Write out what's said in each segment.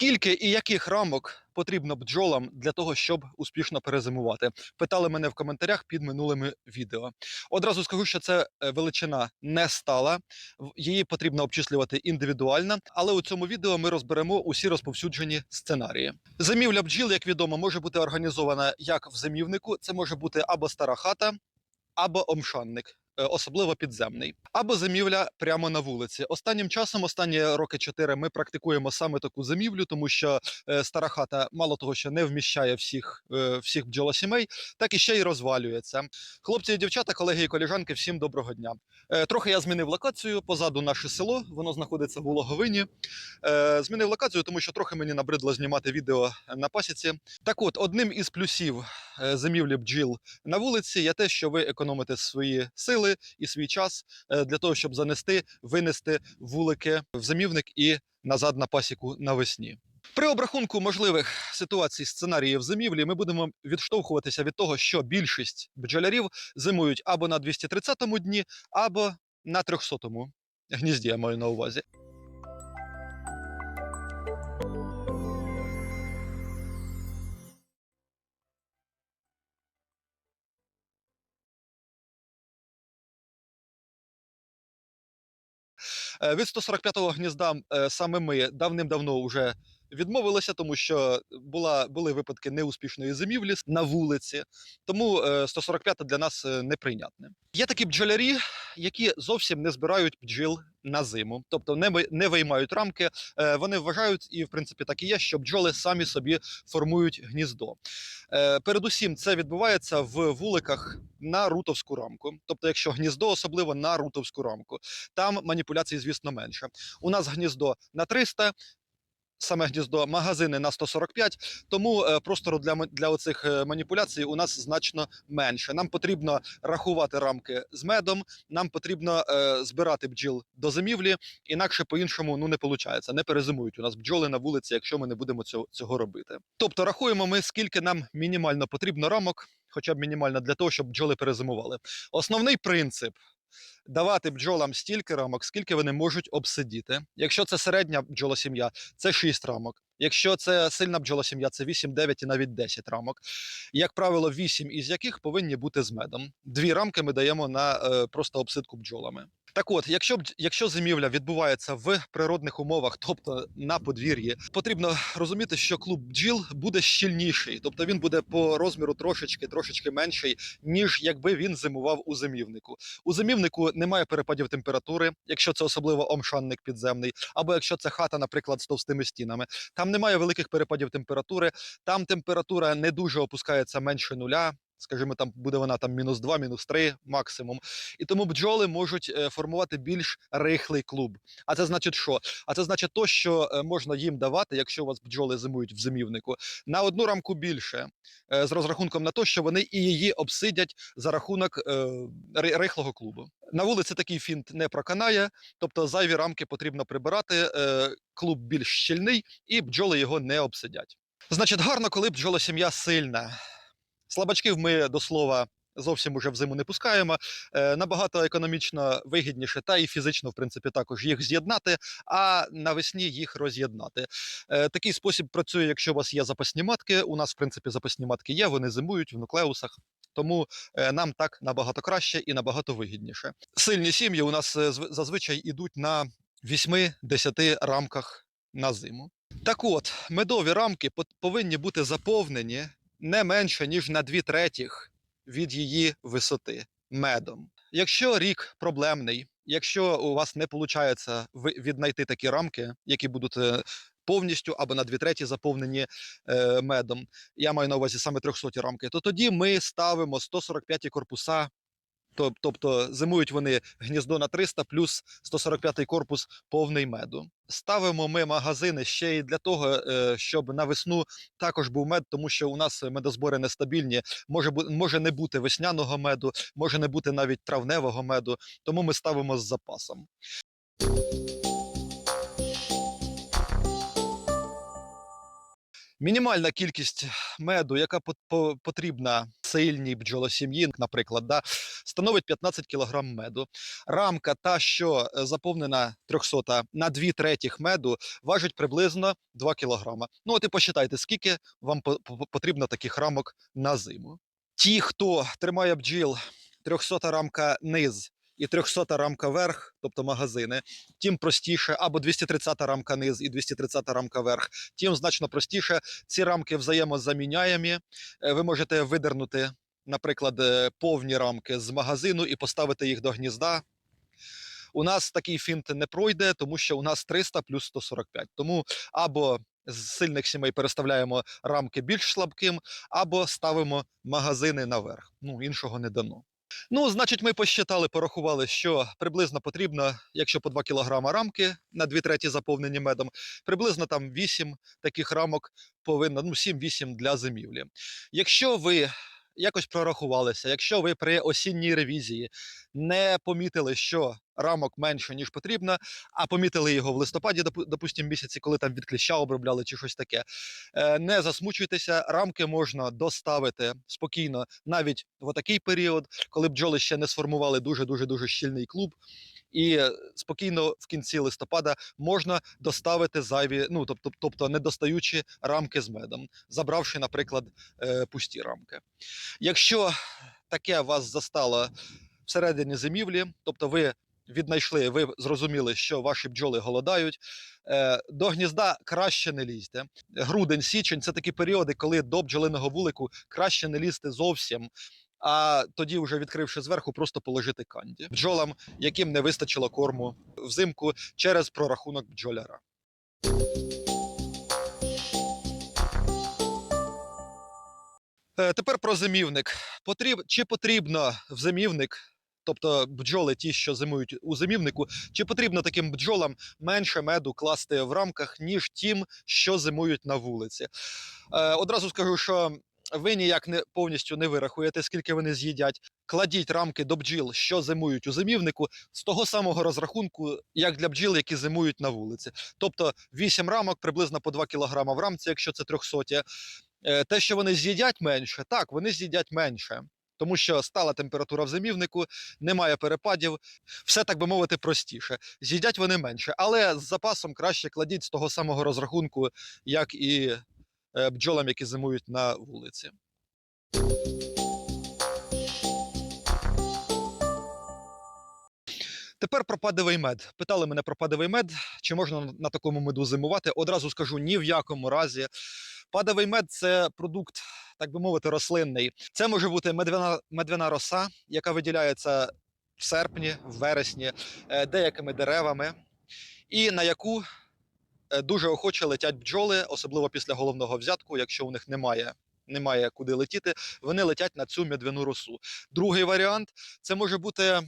Скільки і яких рамок потрібно бджолам для того, щоб успішно перезимувати? Питали мене в коментарях під минулими відео. Одразу скажу, що це е, величина не стала, її потрібно обчислювати індивідуально, але у цьому відео ми розберемо усі розповсюджені сценарії. Зимівля бджіл, як відомо, може бути організована як в зимівнику, це може бути або стара хата, або омшанник. Е, Особливо підземний, або зимівля прямо на вулиці. Останнім часом, останні роки чотири, ми практикуємо саме таку зимівлю, тому що е, стара хата мало того, що не вміщає всіх, е, всіх бджолосімей, так і ще й розвалюється. Хлопці і дівчата, колеги і коліжанки, всім доброго дня. Трохи я змінив локацію. Позаду наше село, воно знаходиться в Улоговині. Змінив локацію, тому що трохи мені набридло знімати відео на пасіці. Так от, одним із плюсів зимівлі бджіл на вулиці є те, що ви економите свої сили і свій час е, для того, щоб занести, винести вулики в зимівник і назад на пасіку навесні. При обрахунку можливих ситуацій сценаріїв зимівлі ми будемо відштовхуватися від того, що більшість бджолярів зимують або на 230-му дні, або на 300-му гнізді, я маю на увазі. Від 145-го гнізда е, саме ми давним-давно вже відмовилися, тому що була, були випадки неуспішної зимівлі на вулиці, тому е, 145 для нас е, неприйнятне. Є такі бджолярі, які зовсім не збирають бджіл на зиму, тобто не, не виймають рамки. Е, Вони вважають, і в принципі так і є, що бджоли самі собі формують гніздо. Е, Передусім, це відбувається в вуликах на рутовську рамку. Тобто, якщо гніздо, особливо на рутовську рамку, там маніпуляцій, звісно, менше. У нас гніздо на 300, саме гніздо, магазини на 145, тому е, простору для, для оцих е, маніпуляцій у нас значно менше. Нам потрібно рахувати рамки з медом, нам потрібно е, збирати бджіл до зимівлі, інакше по-іншому ну, не виходить. Не перезимують у нас бджоли на вулиці, якщо ми не будемо цього, цього робити. Тобто рахуємо ми, скільки нам мінімально потрібно рамок, хоча б мінімально для того, щоб бджоли перезимували. Основний принцип. Давати бджолам стільки рамок, скільки вони можуть обсидіти. Якщо це середня бджолосім'я, це 6 рамок. Якщо це сильна бджолосім'я, це 8, 9 і навіть 10 рамок. Як правило, 8 із яких повинні бути з медом. Дві рамки ми даємо на е, просто обсидку бджолами. Так от, якщо якщо зимівля відбувається в природних умовах, тобто на подвір'ї, потрібно розуміти, що клуб бджіл буде щільніший, тобто він буде по розміру трошечки трошечки менший, ніж якби він зимував у зимівнику. У зимівнику немає перепадів температури, якщо це особливо омшанник підземний, або якщо це хата, наприклад, з товстими стінами. Там немає великих перепадів температури, там температура не дуже опускається менше нуля. Скажімо, там буде вона там мінус 2, мінус 3 максимум. І тому бджоли можуть е, формувати більш рихлий клуб. А це значить що? А це значить то, що е, можна їм давати, якщо у вас бджоли зимують в зимівнику, на одну рамку більше, е, з розрахунком на те, що вони і її обсидять за рахунок рихлого клубу. На вулиці такий фінт не проканає, тобто зайві рамки потрібно прибирати, клуб більш щільний, і бджоли його не обсидять. Значить, гарно, коли бджолосім'я сильна. Слабачків ми до слова зовсім уже в зиму не пускаємо. Е, набагато економічно вигідніше, та і фізично, в принципі, також їх з'єднати, а навесні їх роз'єднати. Е, такий спосіб працює, якщо у вас є запасні матки. У нас, в принципі, запасні матки є, вони зимують в нуклеусах. Тому е, нам так набагато краще і набагато вигідніше. Сильні сім'ї у нас зазвичай ідуть на 8-10 рамках на зиму. Так от, медові рамки повинні бути заповнені не менше, ніж на дві третіх від її висоти медом. Якщо рік проблемний, якщо у вас не виходить віднайти такі рамки, які будуть е, повністю або на дві треті заповнені е, медом, я маю на увазі саме 300 рамки, то тоді ми ставимо 145 корпуса. Тоб- Тобто зимують вони гніздо на 300 плюс 145 корпус повний меду. Ставимо ми магазини ще й для того, е, щоб на весну також був мед, тому що у нас медозбори нестабільні. Може може не бути весняного меду, може не бути навіть травневого меду, тому ми ставимо з запасом. Мінімальна кількість меду, яка по- по- потрібна сильній бджолосім'ї, наприклад, да, становить 15 кг меду. Рамка, та, що е, заповнена 300 на 2 третіх меду, важить приблизно 2 кг. Ну, от і посчитайте, скільки вам по- по- потрібно таких рамок на зиму. Ті, хто тримає бджіл 300 рамка низ і 300 рамка верх, тобто магазини, тим простіше, або 230 рамка низ і 230 рамка верх, тим значно простіше. Ці рамки взаємозаміняємі. Е, Ви можете видернути, наприклад, е, повні рамки з магазину і поставити їх до гнізда. У нас такий фінт не пройде, тому що у нас 300 плюс 145. Тому або з сильних сімей переставляємо рамки більш слабким, або ставимо магазини наверх. Ну, іншого не дано. Ну, значить, ми посчитали, порахували, що приблизно потрібно, якщо по 2 кг рамки на 2 треті заповнені медом, приблизно там 8 таких рамок повинно, ну 7-8 для зимівлі. Якщо ви якось прорахувалися, якщо ви при осінній ревізії не помітили, що рамок менше, ніж потрібно, а помітили його в листопаді, допу- допустимо, місяці, коли там від кліща обробляли чи щось таке, е, не засмучуйтеся, рамки можна доставити спокійно навіть в такий період, коли бджоли ще не сформували дуже дуже дуже щільний клуб. І е, спокійно в кінці листопада можна доставити зайві, ну тобто, тобто не достаючи рамки з медом, забравши, наприклад, е, пусті рамки. Якщо таке вас застало всередині зимівлі, тобто ви віднайшли, ви зрозуміли, що ваші бджоли голодають. е, До гнізда краще не лізьте. Грудень, січень це такі періоди, коли до бджолиного вулику краще не лізти зовсім. А тоді, вже відкривши зверху, просто положити канді бджолам, яким не вистачило корму взимку через прорахунок бджоляра. Е, Тепер про зимівник. Потріб... Чи потрібно в зимівник, тобто бджоли, ті, що зимують у зимівнику, чи потрібно таким бджолам менше меду класти в рамках, ніж тим, що зимують на вулиці? Е, Одразу скажу, що ви ніяк не повністю не вирахуєте, скільки вони з'їдять. Кладіть рамки до бджіл, що зимують у зимівнику, з того самого розрахунку, як для бджіл, які зимують на вулиці. Тобто 8 рамок, приблизно по 2 кг в рамці, якщо це 300. Е, Те, що вони з'їдять менше, так, вони з'їдять менше. Тому що стала температура в зимівнику, немає перепадів, все так би мовити простіше. З'їдять вони менше, але з запасом краще кладіть з того самого розрахунку, як і бджолам, які зимують на вулиці. Тепер про падовий мед. Питали мене про падовий мед, чи можна на- такому меду зимувати. Одразу скажу ні в якому разі. Падовий мед це продукт, так би мовити, рослинний. Це може бути медвяна, медвяна роса, яка виділяється в серпні, в вересні, е, деякими деревами, і на яку е, дуже охоче летять бджоли, особливо після головного взятку, якщо у них немає. Немає куди летіти, вони летять на цю медвяну росу. Другий варіант це може бути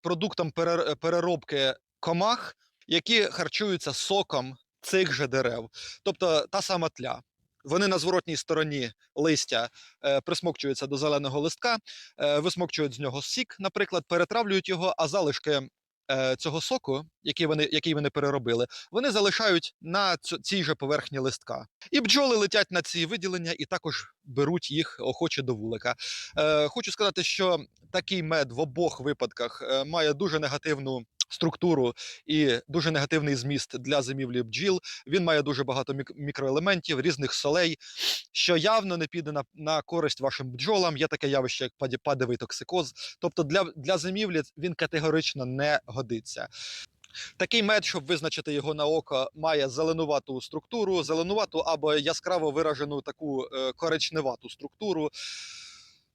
продуктом перер- переробки комах, які харчуються соком цих же дерев, тобто та сама тля. Вони на зворотній стороні листя е, присмокчуються до зеленого листка, е, висмокчують з нього сік, наприклад, перетравлюють його, а залишки е, цього соку, який вони, який вони переробили, вони залишають на цій же поверхні листка. І бджоли летять на ці виділення і також беруть їх охоче до вулика. Е, хочу сказати, що такий мед в обох випадках е, має дуже негативну структуру і дуже негативний зміст для зимівлі бджіл. Він має дуже багато мікроелементів, різних солей, що явно не піде на, на користь вашим бджолам. Є таке явище, як падовий токсикоз. Тобто для, для зимівлі він категорично не годиться. Такий мед, щоб визначити його на око, має зеленувату структуру, зеленувату або яскраво виражену таку е, коричневату структуру.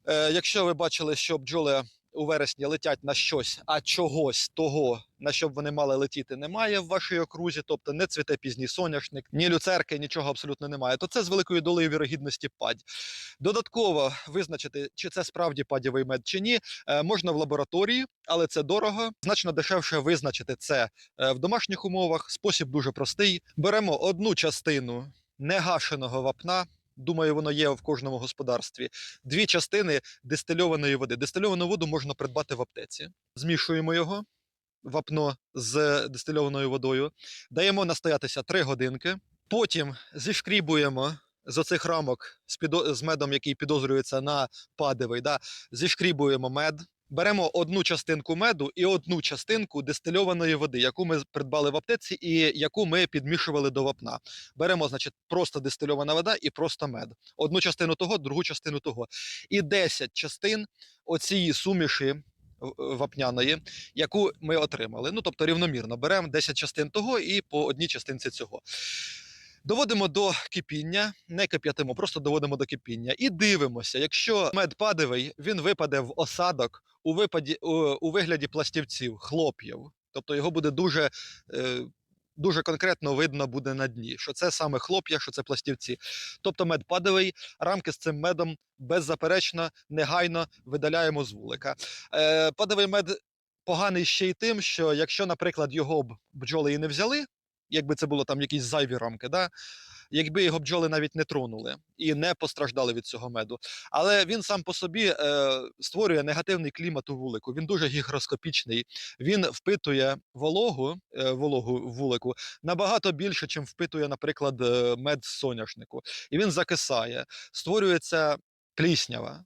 Е, якщо ви бачили, що бджоли у вересні летять на щось, а чогось того, на що б вони мали летіти, немає в вашій окрузі, тобто не цвіте пізній соняшник, ні люцерки, нічого абсолютно немає, то це з великою долею вірогідності падь. Додатково визначити, чи це справді падєвий мед чи ні, е, можна в лабораторії, але це дорого. Значно дешевше визначити це е, в домашніх умовах. Спосіб дуже простий. Беремо одну частину негашеного вапна. Думаю, воно є в кожному господарстві. Дві частини дистильованої води. Дистильовану воду можна придбати в аптеці. Змішуємо його, вапно з дистильованою водою, даємо настоятися 3 годинки. Потім зішкрібуємо з оцих рамок з, медом, який підозрюється на падевий, да, зішкрібуємо мед. Беремо одну частинку меду і одну частинку дистильованої води, яку ми придбали в аптеці і яку ми підмішували до вапна. Беремо, значить, просто дистильована вода і просто мед. Одну частину того, другу частину того. І 10 частин оцієї суміші вапняної, яку ми отримали. Ну, тобто рівномірно беремо 10 частин того і по одній частинці цього. Доводимо до кипіння, не кип'ятимо, просто доводимо до кипіння і дивимося, якщо мед падовий, він випаде в осадок у, випаді, у, у вигляді пластівців, хлоп'їв. Тобто його буде дуже, е, дуже конкретно видно буде на дні, що це саме хлоп'я, що це пластівці. Тобто мед падовий, рамки з цим медом беззаперечно, негайно видаляємо з вулика. Е, падовий мед поганий ще й тим, що якщо, наприклад, його б бджоли і не взяли, якби це було там якісь зайві рамки, да? якби його бджоли навіть не тронули і не постраждали від цього меду. Але він сам по собі е, створює негативний клімат у вулику. Він дуже гігроскопічний. Він впитує вологу, е, вологу вулику набагато більше, чим впитує, наприклад, е, мед з соняшнику. І він закисає, створюється пліснява.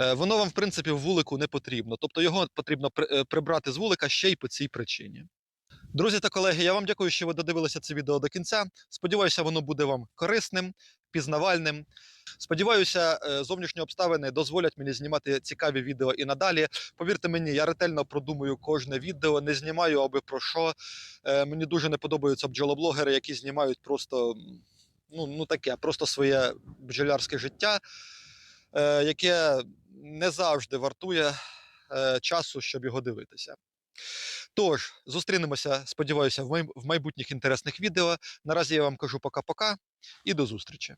Е, Воно вам, в принципі, в вулику не потрібно. Тобто його потрібно е, прибрати з вулика ще й по цій причині. Друзі та колеги, я вам дякую, що ви додивилися це відео до кінця. Сподіваюся, воно буде вам корисним, пізнавальним. Сподіваюся, е, зовнішні обставини дозволять мені знімати цікаві відео і надалі. Повірте мені, я ретельно продумую кожне відео, не знімаю аби про що. Е, Мені дуже не подобаються бджолоблогери, які знімають просто ну, ну таке, просто своє бджолярське життя, е, яке не завжди вартує часу, щоб його дивитися. Тож, зустрінемося, сподіваюся, в майбутніх інтересних відео. Наразі я вам кажу пока-пока і до зустрічі.